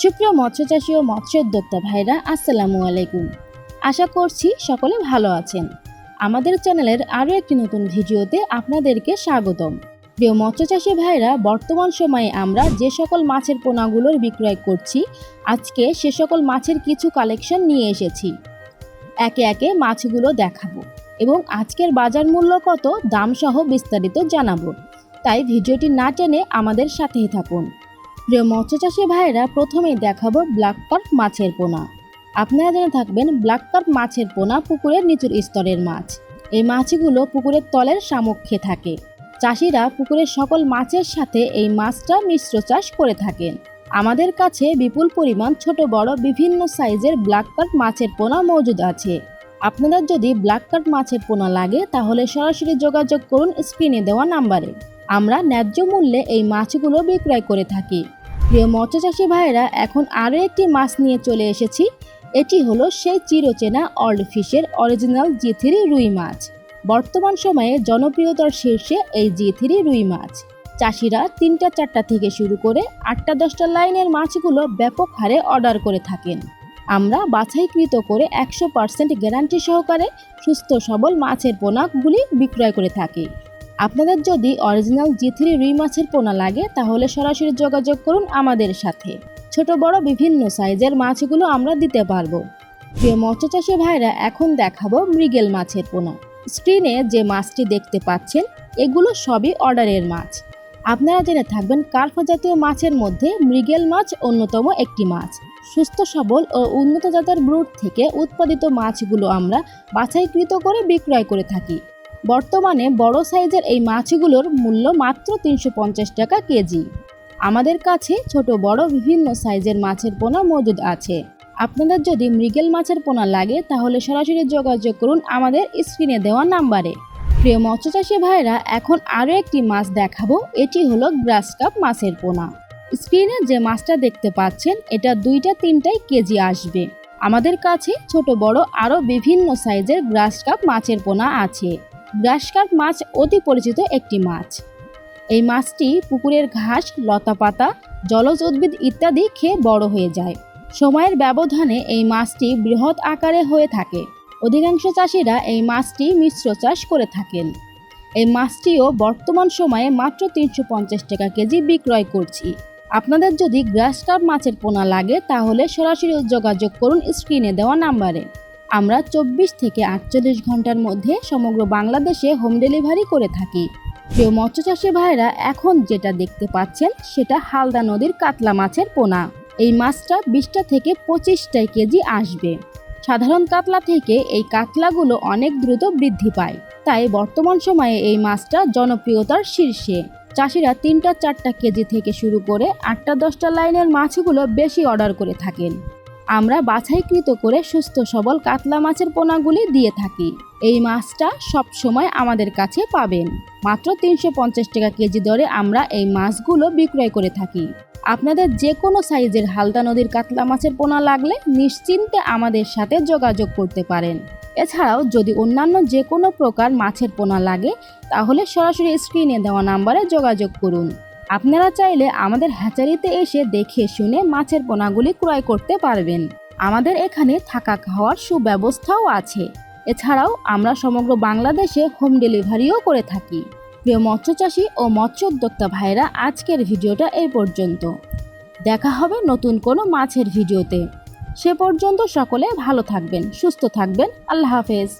সুপ্রিয় মৎস্যচাষী ও মৎস্য উদ্যোক্তা ভাইরা, আসসালামু আলাইকুম। আশা করছি সকলে ভালো আছেন। আমাদের চ্যানেলের আরও একটি নতুন ভিডিওতে আপনাদেরকে স্বাগতম। প্রিয় মৎস্যচাষী ভাইরা, বর্তমান সময়ে আমরা যে সকল মাছের পোনাগুলোর বিক্রয় করছি, আজকে সে সকল মাছের কিছু কালেকশন নিয়ে এসেছি। একে একে মাছগুলো দেখাবো এবং আজকের বাজার মূল্য কত, দাম সহ বিস্তারিত জানাব। তাই ভিডিওটি না টেনে আমাদের সাথেই থাকুন। প্রিয় মৎস্যচাষী ভাইয়েরা, প্রথমেই দেখাবো ব্ল্যাক কার্প মাছের পোনা। আপনারা জেনে থাকবেন ব্ল্যাক কার্প মাছের পোনা পুকুরের নিচুর স্তরের মাছ। এই মাছগুলো পুকুরের তলের খেয়ে থাকে। চাষিরা পুকুরের সকল মাছের সাথে এই মাছটা মিশ্র চাষ করে থাকেন। আমাদের কাছে বিপুল পরিমাণ ছোট, বড়, বিভিন্ন সাইজের ব্ল্যাক কার্প মাছের পোনা মজুদ আছে। আপনাদের যদি ব্ল্যাক কার্প মাছের পোনা লাগে, তাহলে সরাসরি যোগাযোগ করুন স্ক্রিনে দেওয়া নাম্বারে। আমরা ন্যায্য মূল্যে এই মাছগুলো বিক্রয় করে থাকি। প্রিয় মৎস্যচাষী ভাইয়েরা, এখন আরও একটি মাছ নিয়ে চলে এসেছি। এটি হলো সেই চিরচেনা অল্ড ফিশের অরিজিনাল জি থ্রি রুই মাছ। বর্তমান সময়ে জনপ্রিয়তার শীর্ষে এই জি থ্রি রুই মাছ। চাষিরা তিনটা, চারটা থেকে শুরু করে আটটা, দশটা লাইনের মাছগুলো ব্যাপক হারে অর্ডার করে থাকেন। আমরা বাছাইকৃত করে একশো পার্সেন্ট গ্যারান্টি সহকারে সুস্থ সবল মাছের পোনাগুলি বিক্রয় করে থাকি। আপনাদের যদি অরিজিনাল জি থ্রি রুই মাছের পোনা লাগে, তাহলে সরাসরি যোগাযোগ করুন আমাদের সাথে। ছোট, বড়, বিভিন্ন সাইজের মাছগুলো আমরা দিতে পারব। প্রিয় মৎস্যচাষী ভাইরা, এখন দেখাবো মৃগেল মাছের পোনা। স্ক্রিনে যে মাছটি দেখতে পাচ্ছেন, এগুলো সবই অর্ডারের মাছ। আপনারা জেনে থাকবেন কার্প জাতীয় মাছের মধ্যে মৃগেল মাছ অন্যতম একটি মাছ। সুস্থ, সবল ও উন্নত জাতের ব্রুট থেকে উৎপাদিত মাছগুলো আমরা বাছাইকৃত করে বিক্রয় করে থাকি। বর্তমানে বড় সাইজের এই মাছগুলোর মূল্য মাত্র তিনশো পঞ্চাশ টাকা কেজি। আমাদের কাছে ছোট, বড় বিভিন্ন সাইজের মাছের পোনা মজুদ আছে। আপনাদের যদি মৃগেল মাছের পোনা লাগে, তাহলে সরাসরি যোগাযোগ করুন আমাদের স্ক্রিনে দেওয়া নাম্বারে। প্রিয় মৎস্যচাষী ভাইরা এখন আরও একটি মাছ দেখাবো। এটি হলো গ্রাস কাপ মাছের পোনা। স্ক্রিনে যে মাছটা দেখতে পাচ্ছেন, এটা দুইটা তিনটাই কেজি আসবে। আমাদের কাছে ছোট, বড় আরও বিভিন্ন সাইজের গ্রাস কাপ মাছের পোনা আছে। গ্রাস কাপ মাছ অতি পরিচিত একটি মাছ। এই মাছটি পুকুরের ঘাস, লতাপাতা, জলজ উদ্ভিদ ইত্যাদি খেয়ে বড় হয়ে যায়। সময়ের ব্যবধানে এই মাছটি বৃহৎ আকারে হয়ে থাকে। অধিকাংশ চাষিরা এই মাছটি মিশ্র চাষ করে থাকেন। এই মাছটিও বর্তমান সময়ে মাত্র তিনশো পঞ্চাশ টাকা কেজি বিক্রয় করছি। আপনাদের যদি গ্রাস কাপ মাছের পোনা লাগে, তাহলে সরাসরি যোগাযোগ করুন স্ক্রিনে দেওয়া নাম্বারে। আমরা চব্বিশ থেকে আটচল্লিশ ঘণ্টার মধ্যে সমগ্র বাংলাদেশে হোম ডেলিভারি করে থাকি। প্রিয় মৎস্যচাষী ভাইরা এখন যেটা দেখতে পাচ্ছেন, সেটা হালদা নদীর কাতলা মাছের পোনা। এই মাছটা বিশটা থেকে পঁচিশটাই কেজি আসবে। সাধারণ কাতলা থেকে এই কাতলাগুলো অনেক দ্রুত বৃদ্ধি পায়। তাই বর্তমান সময়ে এই মাছটা জনপ্রিয়তার শীর্ষে। চাষিরা তিনটা, চারটা কেজি থেকে শুরু করে আটটা, দশটা লাইনের মাছগুলো বেশি অর্ডার করে থাকেন। আমরা বাছাইকৃত করে সুস্থ সবল কাতলা মাছের পোনাগুলি দিয়ে থাকি। এই মাছটা সব সময় আমাদের কাছে পাবেন। মাত্র তিনশো পঞ্চাশ টাকা কেজি দরে আমরা এই মাছগুলো বিক্রয় করে থাকি। আপনাদের যে কোনো সাইজের হালদা নদীর কাতলা মাছের পোনা লাগলে নিশ্চিন্তে আমাদের সাথে যোগাযোগ করতে পারেন। এছাড়াও যদি অন্যান্য যে কোনো প্রকার মাছের পোনা লাগে, তাহলে সরাসরি স্ক্রিনে দেওয়া নাম্বারে যোগাযোগ করুন। আপনারা চাইলে আমাদের হ্যাচারিতে এসে দেখে শুনে মাছের পোনাগুলি ক্রয় করতে পারবেন। আমাদের এখানে থাকা খাওয়ার সুব্যবস্থাও আছে। এছাড়াও আমরা সমগ্র বাংলাদেশে হোম ডেলিভারিও করে থাকি। প্রিয় মৎস্যচাষী ও মৎস্য উদ্যোক্তা ভাইরা আজকের ভিডিওটা এই পর্যন্ত। দেখা হবে নতুন কোনো মাছের ভিডিওতে। সে পর্যন্ত সকলে ভালো থাকবেন, সুস্থ থাকবেন। আল্লাহ হাফেজ।